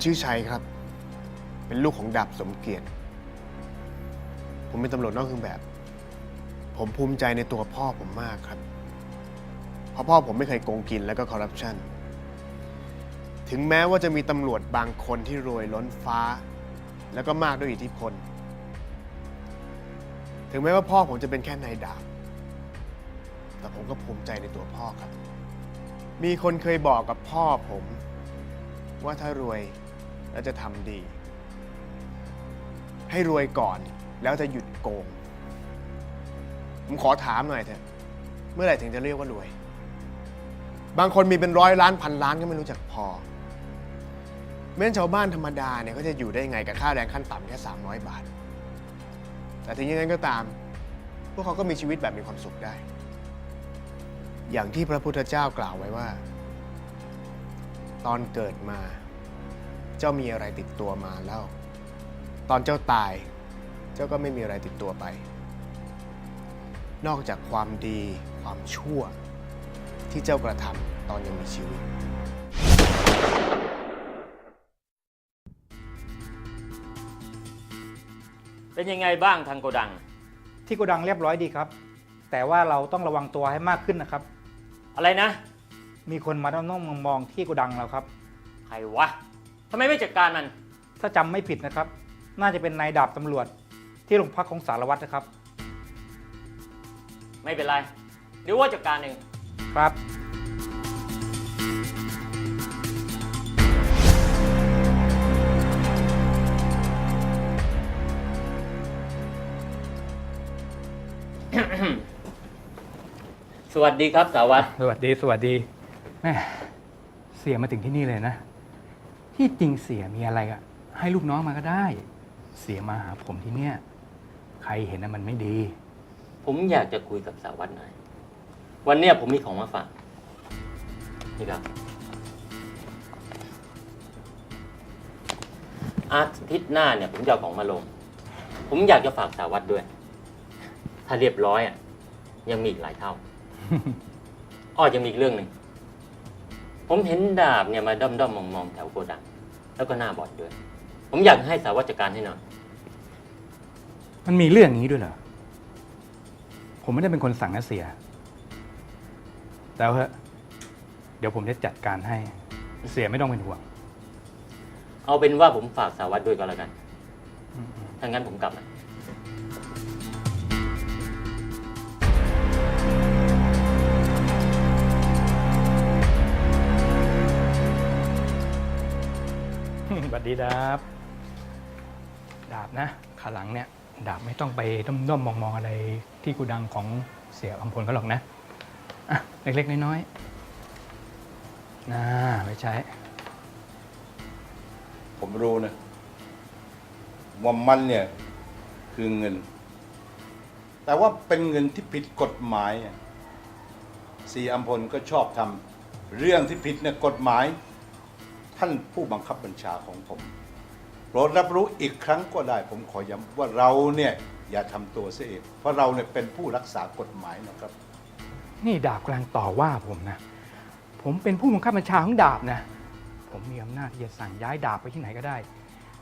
ผมชื่อชัยครับ เป็นลูกของดาบสมเกียรติ ผมเป็นตำรวจนอกเครื่องแบบ ผมภูมิใจในตัวพ่อผมมากครับ เพราะพ่อผมไม่เคยโกงกินแล้วก็คอร์รัปชัน ถึงแม้ว่าจะมีตำรวจบางคนที่รวยล้นฟ้า แล้วก็มากด้วยอิทธิพล ถึงแม้ว่าพ่อผมจะเป็นแค่นายดาบ แต่ผมก็ภูมิใจในตัวพ่อครับ มีคนเคยบอกกับพ่อผมว่าถ้ารวย แล้วจะทำดี ให้รวยก่อนแล้วจะหยุดโกง ผมขอถามหน่อยเถอะเมื่อไหร่ถึงจะเรียกว่ารวย บางคนมีเป็นร้อยล้านพันล้านก็ไม่รู้จักพอแม้นชาวบ้านธรรมดาเนี่ยเขาจะอยู่ได้ยังไงกับค่าแรงขั้นต่ำแค่ 300 บาท แต่ถึงอย่างนั้นก็ตาม พวกเขาก็มีชีวิตแบบมีความสุขได้ อย่างที่พระพุทธเจ้ากล่าวไว้ว่า ตอนเกิดมา เจ้ามีอะไรติดตัวมาแล้ว ตอนเจ้าตาย เจ้าก็ไม่มีอะไรติดตัวไป นอกจากความดีความชั่ว ที่เจ้ากระทำตอนยังมีชีวิต เป็นยังไงบ้างทางโกดัง ที่โกดังเรียบร้อยดีครับ แต่ว่าเราต้องระวังตัวให้มากขึ้นนะครับ อะไรนะ มีคนมาด้อมๆมองๆที่โกดังเราครับ ใครวะ ทำไมไม่จัดการมัน ถ้าจำไม่ผิดนะครับ น่าจะเป็นนายดาบตำรวจ ที่โรงพักของสารวัตรนะครับ ไม่เป็นไร เดี๋ยวว่าจัดการเองครับ สวัสดีครับสารวัตร สวัสดีสวัสดีแม่เสียมาถึงที่นี่เลยนะ ที่จริงเสียมีอะไรอะให้ลูกน้องมาก็ได้ เสียมาหาผมที่เนี่ย ใครเห็นนะมันไม่ดี ผมอยากจะคุยกับสารวัตรหน่อย วันเนี้ยผมมีของมาฝาก นี่ครับ อาทิตย์หน้าเนี่ยผมจะเอาของมาลง ผมอยากจะฝากสารวัตรด้วย ถ้าเรียบร้อยอะ ยังมีอีกหลายเท่า อ้อยังมีอีกเรื่องหนึ่ง ผมเห็นดาบเนี่ยมาด้อมด้อมมองมองๆแถวโกดัง แล้วก็หน้าบอดด้วย ผมอยากให้สารวัตรจัดการให้หน่อย มันมีเรื่องนี้ด้วยเหรอ ผมไม่ได้เป็นคนสั่งนะเสีย แต่เอาเถอะเดี๋ยวผมจะจัดการให้ เสียไม่ต้องเป็นห่วง เอาเป็นว่าผมฝากสารวัตรด้วยก็แล้วกัน ถ้างั้นผมกลับนะ สวัสดีดาบ ดาบนะขาหลังเนี่ย ดาบไม่ต้องไปด้อมๆมองๆอะไรที่กูดังของเสียอำพลเขาหรอกนะอะเล็กๆ น้อยๆน่าไม่ใช้ผมรู้นะว่ามันเนี่ย คือเงิน แต่ว่าเป็นเงินที่ผิดกฎหมายสีอัมพลก็ชอบทำเรื่องที่ผิดเนี่ยกฎหมาย ท่านผู้บังคับบัญชาของผมโปรดรับรู้อีกครั้งก็ได้ ผมขอย้ำว่าเราเนี่ยอย่าทำตัวเสียเองเพราะเราเนี่ยเป็นผู้รักษากฎหมายนะครับ นี่ดาบกำลังต่อว่าผมนะ ผมเป็นผู้บังคับบัญชาของดาบนะ ผมมีอำนาจที่จะสั่งย้ายดาบไปที่ไหนก็ได้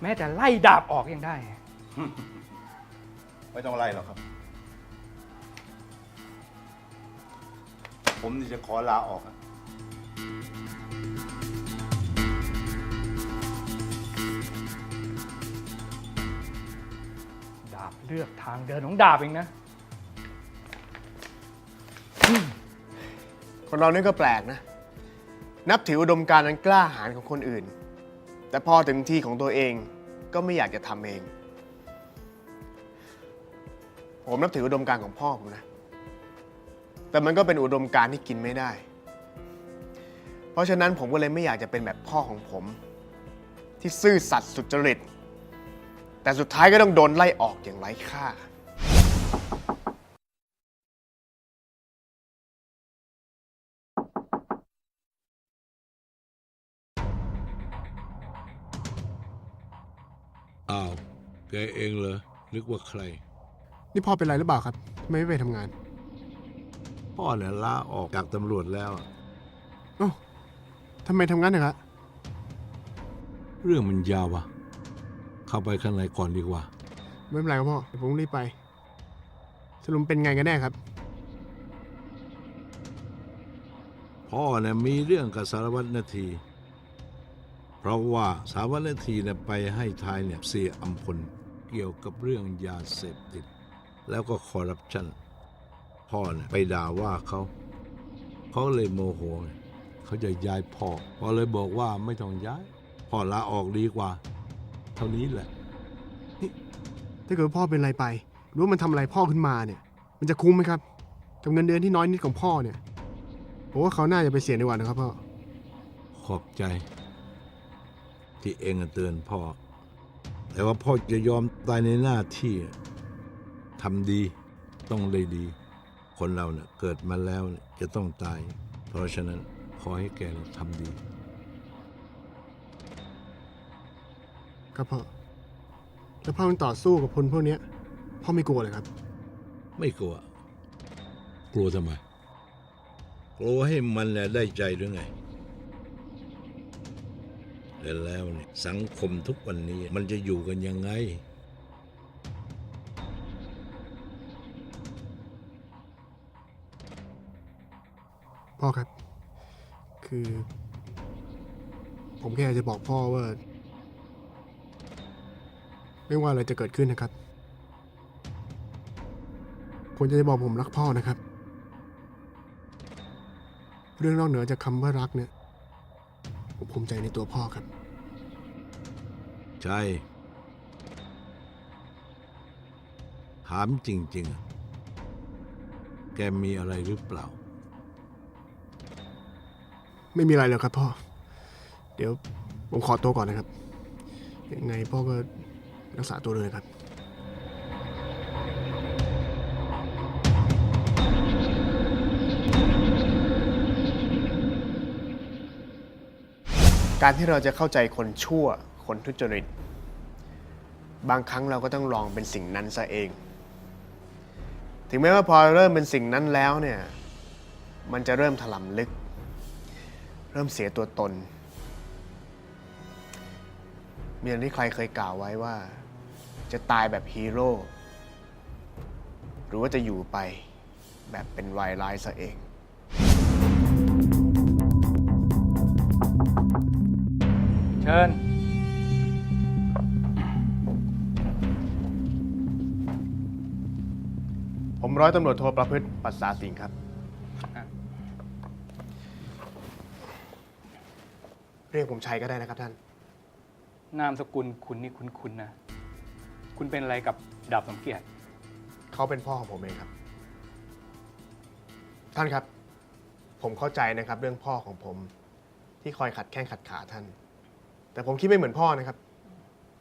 แม้แต่ไล่ดาบออกยังได้ ไม่ต้องไล่หรอกครับ ผมนี่จะขอลาออกครั เลือกทางเดินของดาบเองนะ คนเรานี่ก็แปลกนะ นับถืออุดมการณ์อันกล้าหาญของคนอื่น แต่พอถึงที่ของตัวเองก็ไม่อยากจะทำเอง ผมนับถืออุดมการณ์ของพ่อผมนะ แต่มันก็เป็นอุดมการณ์ที่กินไม่ได้ เพราะฉะนั้นผมก็เลยไม่อยากจะเป็นแบบพ่อของผม ที่ซื่อสัตย์สุจริต แต่สุดท้ายก็ต้องโดนไล่ออกอย่างไร้ค่า อ้าว แกเองเหรอ นึกว่าใคร นี่พ่อเป็นไรหรือเปล่าครับไม่ไปทำงานพ่อเนี่ยลาออกจากตำรวจแล้วทำไมทำงั้นนะครับ เรื่องมันยาวอะ เข้าไปข้างในก่อนดีกว่า ไม่เป็นไรครับพ่อเดี๋ยวผมรีบไป สรุปเป็นไงกันแน่ครับ พ่อเนี่ยมีเรื่องกับสารวัตรนาที เพราะว่าสารวัตรนาทีเนี่ยไปให้ทายเนี่ยเสียอัมพลเกี่ยวกับเรื่องยาเสพติด แล้วก็คอร์รัปชันพ่อเนี่ยไปด่าว่าเขาเขาเลยโมโหไงเขาจะย้ายพ่อพ่อเลยบอกว่าไม่ต้องย้ายพ่อลาออกดีกว่า เท่านี้แหละ ถ้าเกิดว่าพ่อเป็นอะไรไป หรือว่ามันทำอะไรพ่อขึ้นมาเนี่ย มันจะคุ้มไหมครับกับเงินเดือนที่น้อยนิดของพ่อเนี่ยผมว่าเขาน่าจะไปเสียดีกว่านะครับพ่อ ขอบใจ ที่เองเตือนพ่อ แต่ว่าพ่อจะยอมตายในหน้าที่ทำดีต้องได้ดี คนเราเนี่ยเกิดมาแล้วเนี่ยจะต้องตาย เพราะฉะนั้นขอให้แกทำดี ครับพ่อ แล้วพ่อมันต่อสู้กับคนพวกเนี้ยพ่อไม่กลัวเลยครับ ไม่กลัว กลัวทำไม กลัวให้มันเนี่ยได้ใจหรือไงแต่แล้วเนี่ยสังคมทุกวันนี้มันจะอยู่กันยังไง พ่อครับ คือ ผมแค่อยากจะบอกพ่อว่า ไม่ว่าอะไรจะเกิดขึ้นนะครับผมจะบอกผมรักพ่อนะครับ เรื่องนอกเหนือจากคำว่ารักเนี่ยผมภูมิใจในตัวพ่อครับ ใช่ ถามจริงๆอะแกมีอะไรหรือเปล่า ไม่มีอะไรแล้วครับพ่อ เดี๋ยวผมขอตัวก่อนนะครับ ยังไงพ่อก็ รักษาตัวเลยครับ การที่เราจะเข้าใจคนชั่ว คนทุจริต บางครั้งเราก็ต้องลองเป็นสิ่งนั้นซะเอง ถึงแม้ว่าพอเริ่มเป็นสิ่งนั้นแล้วเนี่ย มันจะเริ่มถลำลึก เริ่มเสียตัวตนมีอย่างที่ใครเคยกล่าวไว้ว่า จะตายแบบฮีโร่ หรือว่าจะอยู่ไปแบบเป็นวายร้ายซะเอง เชิญ ผมร้อยตำรวจโทประพฤติปัสสาสิงห์ครับอะเรียกผมชัยก็ได้นะครับท่าน นามสกุลคุณนี่คุณๆนะ คุณเป็นอะไรกับดาบสมเกียรติ เขาเป็นพ่อของผมเองครับ ท่านครับ ผมเข้าใจนะครับ เรื่องพ่อของผม ที่คอยขัดแข้งขัดขาท่าน แต่ผมคิดไม่เหมือนพ่อนะครับ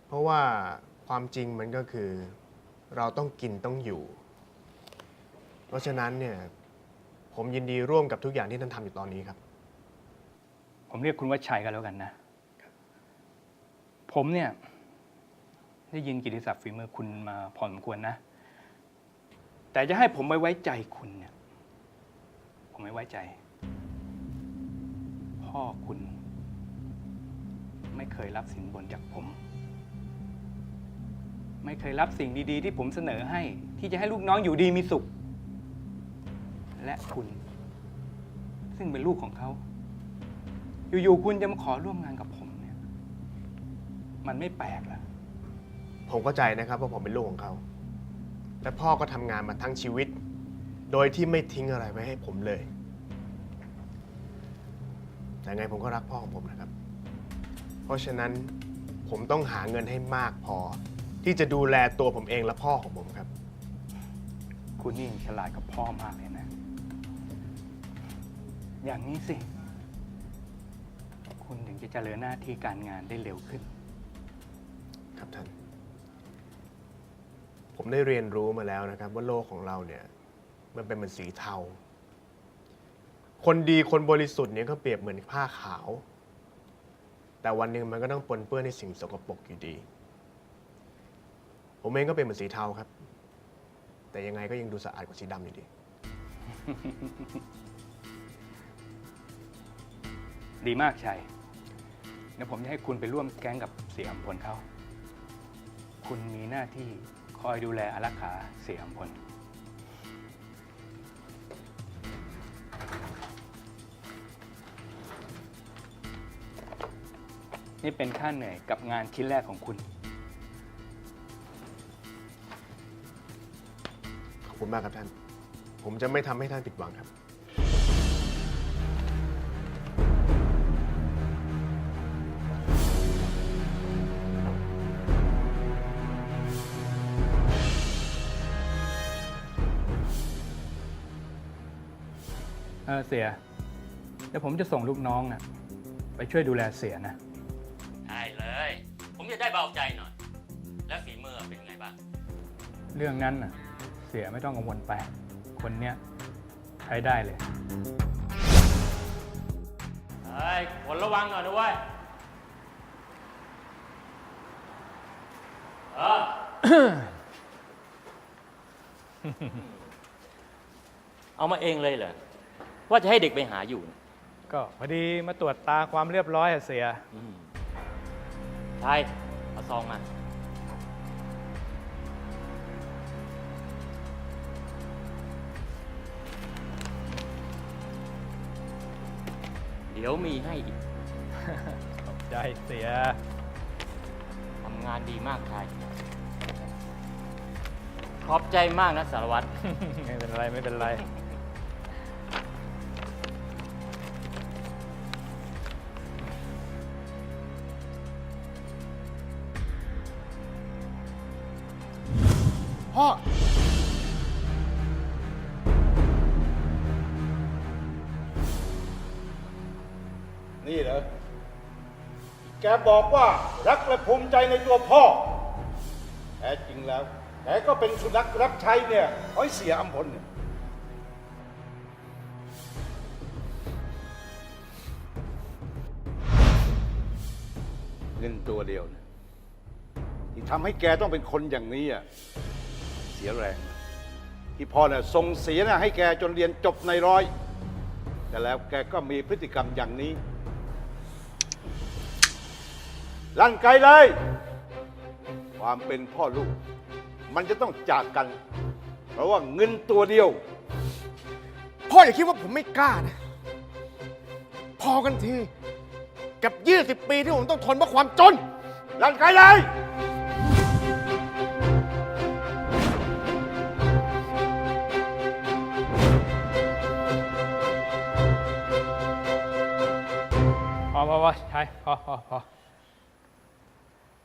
เพราะว่าความจริงมันก็คือ เราต้องกินต้องอยู่ เพราะฉะนั้นเนี่ย ผมยินดีร่วมกับทุกอย่างที่ท่านทำอยู่ตอนนี้ครับ ผมเรียกคุณว่าชัยกันแล้วกันนะ ผมเนี่ย ได้ยินกิติศัพท์ฝีมือคุณมาพอสมควรนะ แต่จะให้ผมไว้ไว้ใจคุณเนี่ย ผมไม่ไว้ใจ พ่อคุณ ไม่เคยรับสินบนจากผม ไม่เคยรับสิ่งดี ๆ ที่ผมเสนอให้ ที่จะให้ลูกน้องอยู่ดีมีสุข และคุณ ซึ่งเป็นลูกของเขา อยู่ ๆ คุณจะมาขอร่วมงานกับผมเนี่ย มันไม่แปลกหรอ ผมเข้าใจนะครับว่าผมเป็นลูกของเขา และพ่อก็ทำงานมาทั้งชีวิต โดยที่ไม่ทิ้งอะไรไว้ให้ผมเลย แต่ไงผมก็รักพ่อของผมนะครับ เพราะฉะนั้นผมต้องหาเงินให้มากพอ ที่จะดูแลตัวผมเองและพ่อของผมครับ คุณนี่ฉลาดกับพ่อมากเลยนะ อย่างนี้สิ คุณถึงจะเจริญหน้าที่การงานได้เร็วขึ้น ครับท่าน ผมได้เรียนรู้มาแล้วนะครับ ว่าโลกของเราเนี่ยมันเป็นเหมือนสีเทา คนดีคนบริสุทธิ์เนี่ยก็เปรียบเหมือนผ้าขาว แต่วันหนึ่งมันก็ต้องปนเปื้อนในสิ่งสกปรกอยู่ดี ผมเองก็เป็นเหมือนสีเทาครับ แต่ยังไงก็ยังดูสะอาดกว่าสีดำอยู่ดี ดีมากชัยเดี๋ยวผมจะให้คุณไปร่วมแก๊งกับเสียอำพลเขา คุณมีหน้าที่ อยดูแลอารักขาเสียอมพลนี่เป็นค่าเหนื่อยกับงานชิ้นแรกของคุณ ขอบคุณมากครับท่าน ผมจะไม่ทำให้ท่านผิดหวังครับ ออเสียเดี๋ยวผมจะส่งลูกน้องนะไปช่วยดูแลเสียนะ ได้เลย ผมจะได้เบาใจหน่อย แล้วฝีมือเป็นไงบ้าง เรื่องนั้นน่ะเสียไม่ต้องกังวลไป คนเนี้ยใช้ได้เลย เฮ้ยคนระวังหน่อยนะเว้ย เออ เอามาเองเลยเหรอ ว่าจะให้เด็กไปหาอยู่นะก็พอดีมาตรวจตาความเรียบร้อยอะเสีย อืมใช่เอาซองมา เดี๋ยวมีให้อีก ขอบใจเสีย ทำงานดีมากชายขอบใจมากนะสารวัตร ไม่เป็นไรไม่เป็นไร พ่อ นี่เหรอ แกบอกว่ารักและภูมิใจในตัวพ่อ แท้จริงแล้ว แกก็เป็นสุนัขรับใช้เนี่ยห้อยเสียอำพลเนี่ยเงินตัวเดียวเนี่ยที่ทำให้แกต้องเป็นคนอย่างนี้อะ เสียแรง ที่พ่อเนี่ยส่งเสียนะให้แกจนเรียนจบในร้อย แต่แล้วแกก็มีพฤติกรรมอย่างนี้ ลั่นไกลเลย ความเป็นพ่อลูก มันจะต้องจากกัน เพราะว่าเงินตัวเดียว พ่ออย่าคิดว่าผมไม่กล้านะ พอกันที กับ 20 ปีที่ผมต้องทนเพราะความจน ลั่นไกลเลย อพอใช่พอพอพอ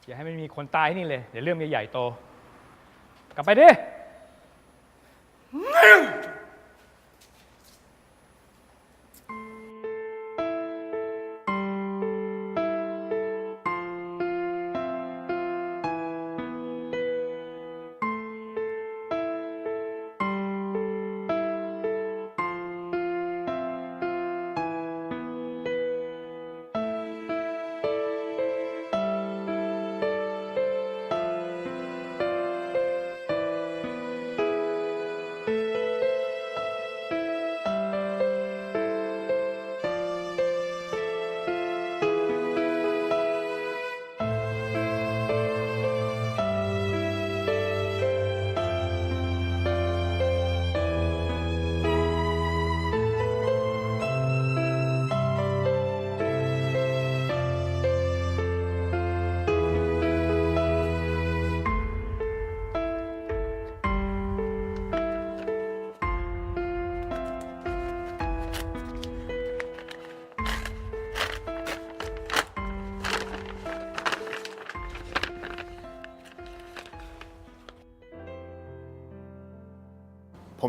อย่าให้มันมีคนตายที่นี่เลย เดี๋ยวเรื่องใหญ่โต กลับไปดิ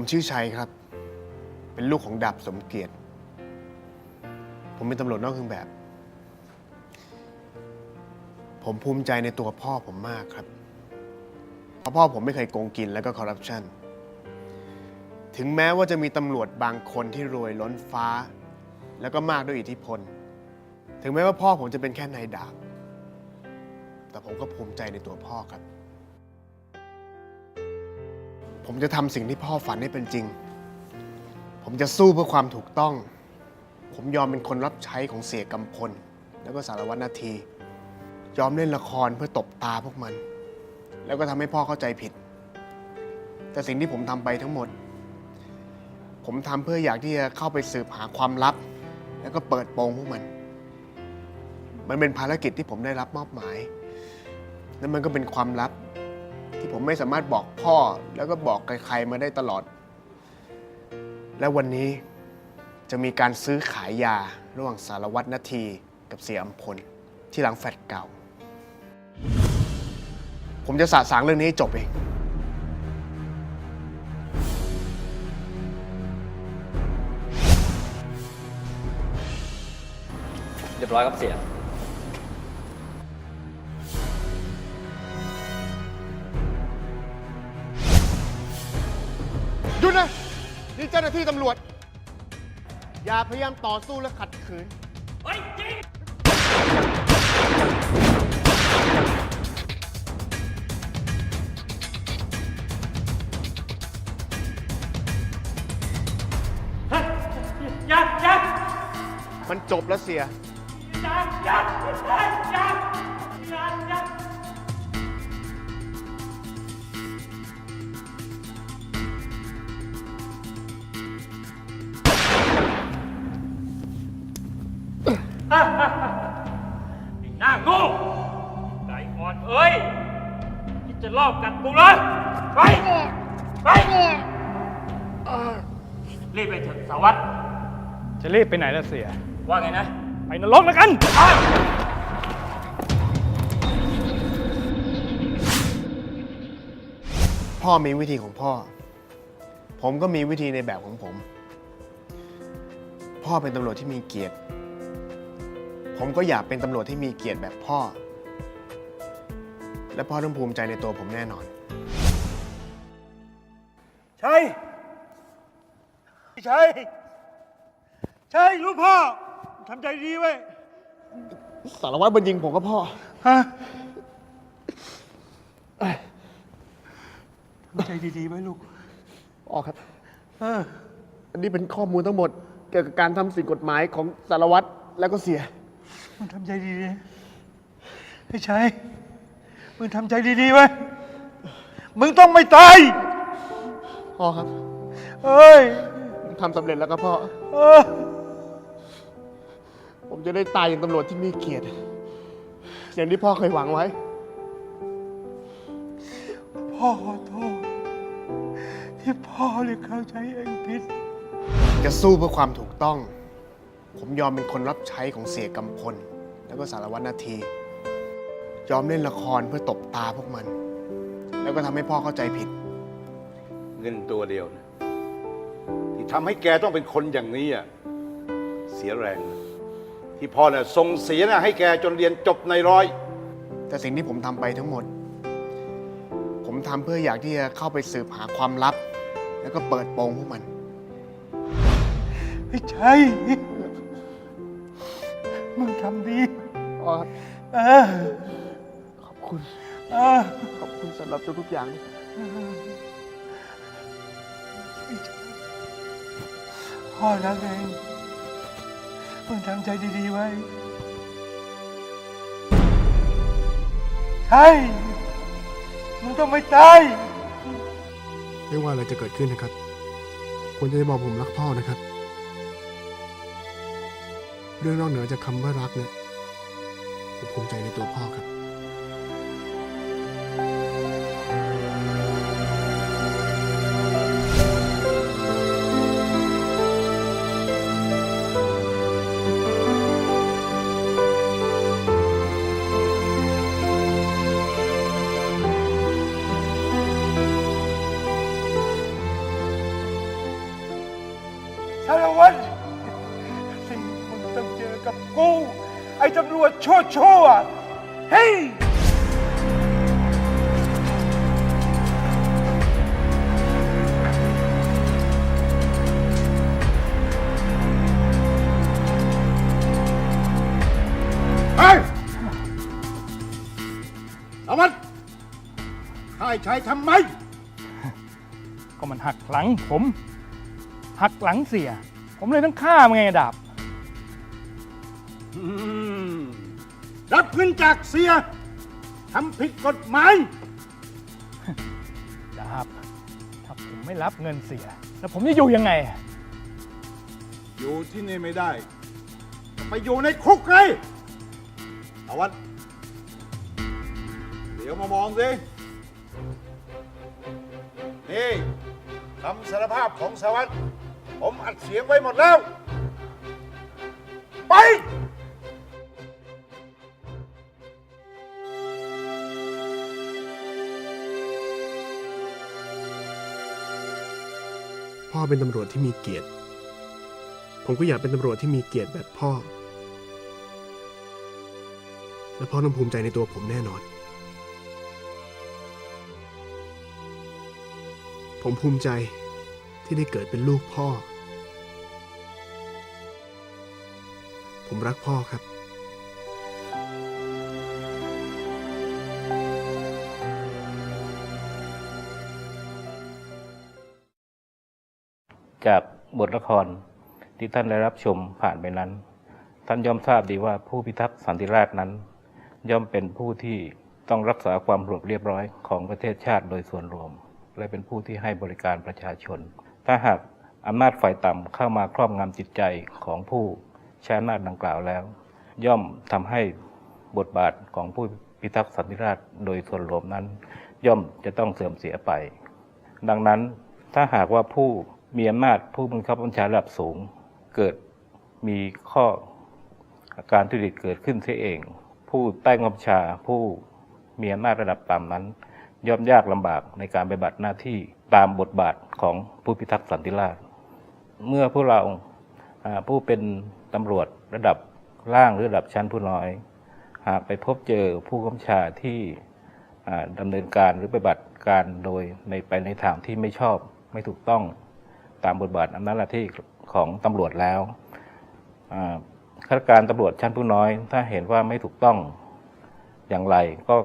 ผมชื่อชัยครับ เป็นลูกของดาบสมเกียรติ ผมเป็นตำรวจนอกเครื่องแบบ ผมภูมิใจในตัวพ่อผมมากครับ เพราะพ่อผมไม่เคยโกงกินแล้วก็คอร์รัปชัน ถึงแม้ว่าจะมีตำรวจบางคนที่รวยล้นฟ้า แล้วก็มากด้วยอิทธิพล ถึงแม้ว่าพ่อผมจะเป็นแค่นายดาบ แต่ผมก็ภูมิใจในตัวพ่อครับ ผมจะทำสิ่งที่พ่อฝันให้เป็นจริง ผมจะสู้เพื่อความถูกต้อง ผมยอมเป็นคนรับใช้ของเสียกำพล แล้วก็สารวัตรนาที ยอมเล่นละครเพื่อตบตาพวกมัน แล้วก็ทำให้พ่อเข้าใจผิด แต่สิ่งที่ผมทำไปทั้งหมด ผมทำเพื่ออยากที่จะเข้าไปสืบหาความลับ แล้วก็เปิดโปงพวกมัน มันเป็นภารกิจที่ผมได้รับมอบหมาย และมันก็เป็นความลับ ที่ผมไม่สามารถบอกพ่อ แล้วก็บอกใครๆมาได้ตลอด และวันนี้จะมีการซื้อขายยาระหว่างสารวัตรนาทีกับเสียอัมพล ที่หลังแฟลตเก่า ผมจะสะสางเรื่องนี้ให้จบเองเรียบร้อยครับเสีย เจ้าหน้าที่ตำรวจ อย่าพยายามต่อสู้และขัดขืนยักยักมันจบแล้วเสียยักยักยักยัก เลยไปไปรีบไปเถอะสารวัตรจะรีบไปไหนล่ะเสีย ว่าไงนะ ไปนรกแล้วกันพ่อมีวิธีของพ่อ ผมก็มีวิธีในแบบของผม พ่อเป็นตำรวจที่มีเกียรติ ผมก็อยากเป็นตำรวจที่มีเกียรติแบบพ่อ และพ่อต้องภูมิใจในตัวผมแน่นอนใช่ใช่ใช่ลูกพ่อทำใจดีไว้ยสารวัตรมันยิงผมก็พ่อ ฮะทำใจดีๆไว้ลูกพ่อครับ เออ อันนี้เป็นข้อมูลทั้งหมด เกี่ยวกับการทำสิ่งกฎหมายของสารวัตรแล้วก็เสีย มึงทำใจดีๆไอ้ชัยมึงทำใจดีๆไว้ยมึงต้องไม่ตาย พ่อครับเอ้ยผมทำสำเร็จแล้วครับพ่อ เออผมจะได้ตายอย่างตำรวจที่มีเกียรติ อย่างที่พ่อเคยหวังไว้ พ่อขอโทษที่พ่อเลยเข้าใจเองผิด จะสู้เพื่อความถูกต้อง ผมยอมเป็นคนรับใช้ของเสียกำพล แล้วก็สารวัตรนาที ยอมเล่นละครเพื่อตบตาพวกมัน แล้วก็ทำให้พ่อเข้าใจผิด เงินตัวเดียวนะที่ทำให้แกต้องเป็นคนอย่างนี้อะเสียแรงนะที่พ่อเนี่ยส่งเสียนะให้แกจนเรียนจบในร้อย แต่สิ่งที่ผมทำไปทั้งหมด ผมทำเพื่ออยากที่จะเข้าไปสืบหาความลับ แล้วก็เปิดโปงพวกมัน ไม่ใช่ มึงทำดีอ๋อเออขอบคุณ เออ ขอบคุณสำหรับทุกๆอย่าง พ่อรักเองมึงทำใจดีๆไว้ ใช่ มึงต้องไม่ตาย ไม่ว่าอะไรจะเกิดขึ้นนะครับ ควรจะได้บอกผมรักพ่อนะครับ เรื่องนอกเหนือจากคำว่ารักเนี่ยผมภูมิใจในตัวพ่อครับ ตำรวจชั่วชั่วๆเฮ้ย เฮ้ยสารวัตรให้ใช้ทำไม ก็มันหักหลังผม หักหลังเสีย ผมเลยต้องฆ่ามันไงดาบ อืม รับเงินจากเสียทำผิดกฎหมาย ดาบถ้าผมไม่รับเงินเสีย แล้วผมจะอยู่ยังไง อยู่ที่นี่ไม่ได้ ไปอยู่ในคุกไงสารวัตรเดี๋ยวมามองสิ นี่คำสารภาพของสารวัตรผมอัดเสียงไว้หมดแล้ว ไป เป็นตำรวจที่มีเกียรติ ผมก็อยากเป็นตำรวจที่มีเกียรติแบบพ่อ และพ่อต้องภูมิใจในตัวผมแน่นอน ผมภูมิใจที่ได้เกิดเป็นลูกพ่อ ผมรักพ่อครับ จากบทละครที่ท่านได้รับชมผ่านไปนั้น ท่านย่อมทราบดีว่าผู้พิทักษ์สันติราษฎร์นั้น ย่อมเป็นผู้ที่ต้องรักษาความสงบเรียบร้อยของประเทศชาติโดยส่วนรวม และเป็นผู้ที่ให้บริการประชาชน ถ้าหากอำนาจฝ่ายต่ำเข้ามาครอบงำจิตใจของผู้ใช้อำนาจดังกล่าวแล้ว ย่อมทำให้บทบาทของผู้พิทักษ์สันติราษฎร์โดยส่วนรวมนั้น ย่อมจะต้องเสื่อมเสียไป ดังนั้นถ้าหากว่าผู้ มีอำนาจผู้บังคับบัญชาระดับสูง เกิดมีข้อการทุจริตเกิดขึ้นเสียเอง ผู้ใต้บังคับบัญชาผู้มีอำนาจระดับต่ำนั้น ย่อมยากลำบากในการปฏิบัติหน้าที่ตามบทบาทของผู้พิทักษ์สันติราษฎร์เมื่อพวกเราผู้เป็นตำรวจระดับล่างหรือระดับชั้นผู้น้อย หากไปพบเจอผู้กำกับชาที่ดำเนินการหรือปฏิบัติการโดยในไปในทางที่ไม่ชอบไม่ถูกต้อง ตามบทบาทอำนาจหน้าที่ของตำรวจแล้วข้าราชการตำรวจชั้นผู้น้อย ถ้าเห็นว่าไม่ถูกต้องอย่างไรก็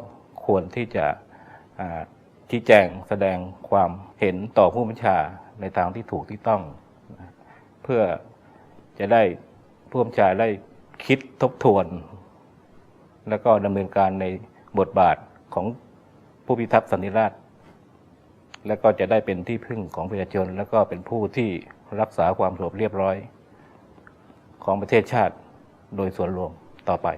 ควรที่จะชี้แจงแสดงความเห็นต่อผู้บัญชาในทางที่ถูกที่ต้อง เพื่อจะได้ผู้บัญชาได้คิดทบทวน แล้วก็ดำเนินการในบทบาทของผู้พิทักษ์สันติราษฎร์ แล้วก็จะได้เป็นที่พึ่งของประชาชน แล้วก็เป็นผู้ที่รักษาความสงบเรียบร้อย ของประเทศชาติโดยส่วนรวมต่อไป